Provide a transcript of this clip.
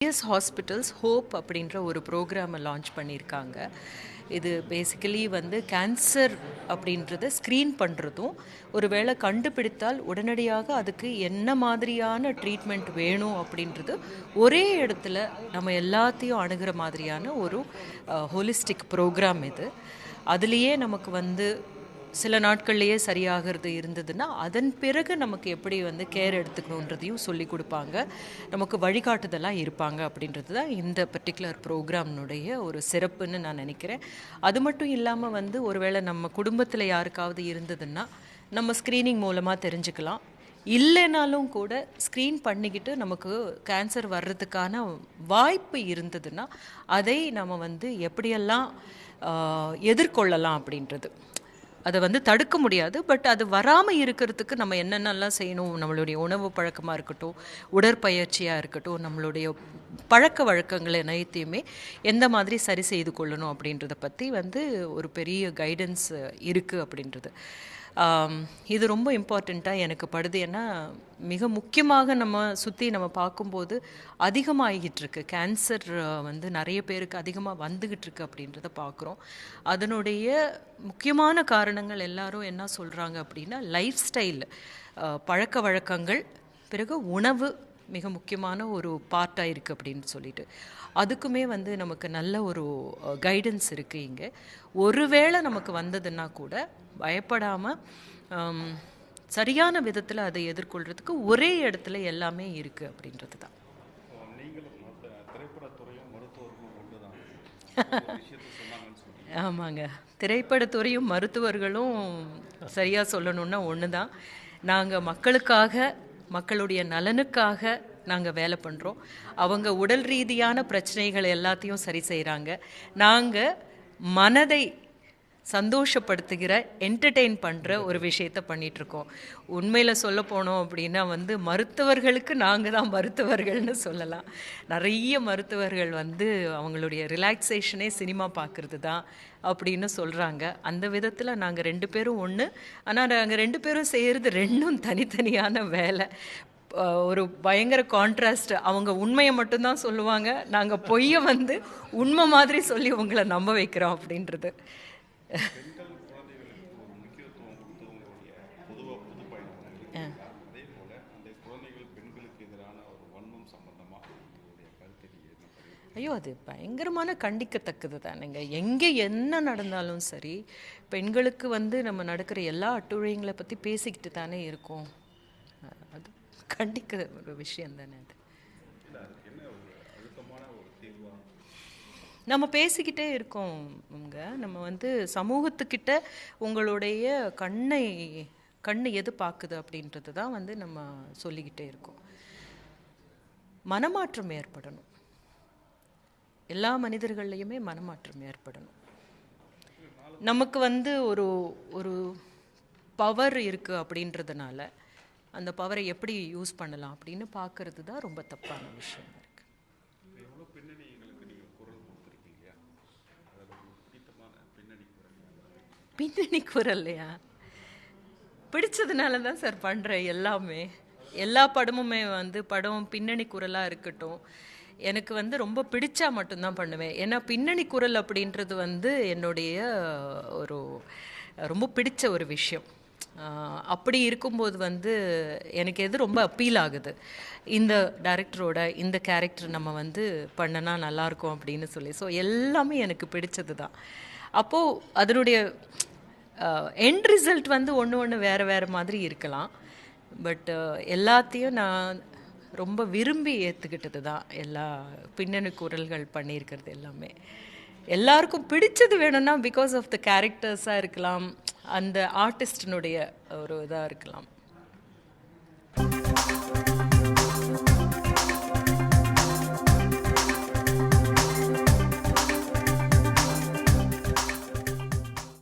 S hospitals hope அப்படின்ற ஒரு ப்ரோக்ராமை லான்ச் பண்ணியிருக்காங்க இது பேசிக்கலி வந்து கேன்சர் அப்படின்றத ஸ்க்ரீன் பண்ணுறதும் ஒருவேளை கண்டுபிடித்தால் உடனடியாக அதுக்கு என்ன மாதிரியான ட்ரீட்மெண்ட் வேணும் அப்படின்றது ஒரே இடத்துல நம்ம எல்லாத்தையும் அணுகிற மாதிரியான ஒரு ஹோலிஸ்டிக் ப்ரோக்ராம் இது. அதுலேயே நமக்கு வந்து சில நாட்கள்லேயே சரியாகிறது இருந்ததுன்னா அதன் பிறகு நமக்கு எப்படி வந்து கேர் எடுத்துக்கணுன்றதையும் சொல்லி கொடுப்பாங்க. நமக்கு வழிகாட்டுதலாக இருப்பாங்க அப்படின்றது தான் இந்த பர்டிகுலர் ப்ரோக்ராம்னுடைய ஒரு சிறப்புன்னு நான் நினைக்கிறேன். அது மட்டும் இல்லாமல் வந்து ஒருவேளை நம்ம குடும்பத்தில் யாருக்காவது இருந்ததுன்னா நம்ம ஸ்க்ரீனிங் மூலமாக தெரிஞ்சுக்கலாம். இல்லைனாலும் கூட ஸ்க்ரீன் பண்ணிக்கிட்டு நமக்கு கேன்சர் வர்றதுக்கான வாய்ப்பு இருந்ததுன்னா அதை நம்ம வந்து எப்படியெல்லாம் எதிர்கொள்ளலாம் அப்படின்றது. அதை வந்து தடுக்க முடியாது. பட் அது வராமல் இருக்கிறதுக்கு நம்ம என்னென்னலாம் செய்யணும்? நம்மளுடைய உணவு பழக்கமாக இருக்கட்டும் உடற்பயிற்சியாக இருக்கட்டும் நம்மளுடைய பழக்க வழக்கங்கள் அனைத்தையுமே எந்த மாதிரி சரி செய்து கொள்ளணும் அப்படின்றத பற்றி வந்து ஒரு பெரிய கைடன்ஸ் இருக்குது அப்படின்றது. இது ரொம்ப இம்பார்ட்டண்ட்டாக எனக்கு படுது. ஏன்னா மிக முக்கியமாக நம்ம சுற்றி நம்ம பார்க்கும்போது அதிகமாகிட்டுருக்கு கேன்சர் வந்து நிறைய பேருக்கு அதிகமாக வந்துகிட்டு இருக்கு அப்படின்றத பார்க்குறோம். அதனுடைய முக்கியமான காரணங்கள் எல்லாரும் என்ன சொல்கிறாங்க அப்படின்னா லைஃப் ஸ்டைல் பழக்க வழக்கங்கள் பிறகு உணவு மிக முக்கியமான ஒரு பார்ட்டாக இருக்குது அப்படின்னு சொல்லிட்டு. அதுக்குமே வந்து நமக்கு நல்ல ஒரு கைடன்ஸ் இருக்குது இங்கே. ஒருவேளை நமக்கு வந்ததுன்னா கூட பயப்படாமல் சரியான விதத்தில் அதை எதிர்கொள்கிறதுக்கு ஒரே இடத்துல எல்லாமே இருக்குது அப்படின்றது தான் ஆமாங்க. திரைப்படத்துறையும் மருத்துவர்களும் சரியாக சொல்லணுன்னா ஒன்று தான் நாங்கள் மக்களுக்காக மக்களுடைய நலனுக்காக நாங்கள் வேலை பண்ணுறோம் அவங்க உடல் ரீதியான பிரச்சனைகள் எல்லாத்தையும் சரி செய்கிறாங்க நாங்கள் மனதை சந்தோஷப்படுத்துகிற என்டர்டெயின் பண்ணுற ஒரு விஷயத்த பண்ணிகிட்ருக்கோம் உண்மையில் சொல்ல போனோம் அப்படின்னா வந்து மருத்துவர்களுக்கு நாங்கள் தான் மருத்துவர்கள்னு சொல்லலாம். நிறைய மருத்துவர்கள் வந்து அவங்களுடைய ரிலாக்ஸேஷனே சினிமா பார்க்குறது தான் அப்படின்னு சொல்கிறாங்க அந்த விதத்தில் நாங்கள் ரெண்டு பேரும் ஒன்று ஆனால் நாங்கள் ரெண்டு பேரும் செய்கிறது ரெண்டும் தனித்தனியான வேலை. ஒரு பயங்கர கான்ட்ராஸ்ட் அவங்க உண்மையை மட்டும்தான் சொல்லுவாங்க. நாங்கள் பொய்யை வந்து உண்மை மாதிரி சொல்லி உங்களை நம்ப வைக்கிறோம் அப்படின்றது. ஐயோ அது பயங்கரமான கண்டிக்கத்தக்கது தானுங்க. எங்கே என்ன நடந்தாலும் சரி பெண்களுக்கு வந்து நம்ம நடக்கிற எல்லா அட்டுழியங்களை பற்றி பேசிக்கிட்டு தானே இருக்கோம். அது கண்டிக்கிற ஒரு விஷயம் தானே அது நம்ம பேசிக்கிட்டே இருக்கோம் உங்க நம்ம வந்து சமூகத்துக்கிட்ட உங்களுடைய கண்ணை கண்ணு எது பார்க்குது அப்படின்றது தான் வந்து நம்ம சொல்லிக்கிட்டே இருக்கோம். மனமாற்றம் ஏற்படணும். எல்லா மனிதர்கள்லையுமே மனமாற்றம் ஏற்படணும். நமக்கு வந்து ஒரு ஒரு பவர் இருக்குது அப்படின்றதுனால அந்த பவரை எப்படி யூஸ் பண்ணலாம் அப்படின்னு பார்க்கறது தான் ரொம்ப தப்பான விஷயம் இருக்கு பின்னணி குரல்லையா? பிடிச்சதுனால தான் சார் பண்ணுறேன் எல்லாமே. எல்லா படமுமே வந்து படம் பின்னணி குரலாக இருக்கட்டும். எனக்கு வந்து ரொம்ப பிடிச்சா மட்டும்தான் பண்ணுவேன். ஏன்னா பின்னணி குரல் அப்படின்றது வந்து என்னுடைய ஒரு ரொம்ப பிடிச்ச ஒரு விஷயம். அப்படி இருக்கும்போது வந்து எனக்கு எது ரொம்ப அப்பீல் ஆகுது. இந்த டைரக்டரோட இந்த கேரக்டர் நம்ம வந்து பண்ணனா நல்லாயிருக்கும் அப்படின்னு சொல்லி. ஸோ எல்லாமே எனக்கு பிடிச்சது தான். அப்போது அதனுடைய எண்ட் ரிசல்ட் வந்து ஒன்று ஒன்று வேறு வேறு மாதிரி இருக்கலாம். பட் எல்லாத்தையும் நான் ரொம்ப விரும்பி ஏற்றுக்கிட்டது தான். எல்லா பின்னணி குரல்கள் பண்ணியிருக்கிறது எல்லாமே. எல்லாருக்கும் பிடிச்சது வேணும்னா பிகாஸ் ஆஃப் த கேரக்டர்ஸாக இருக்கலாம். அந்த ஆர்டிஸ்டினுடைய ஒரு இதாக இருக்கலாம்.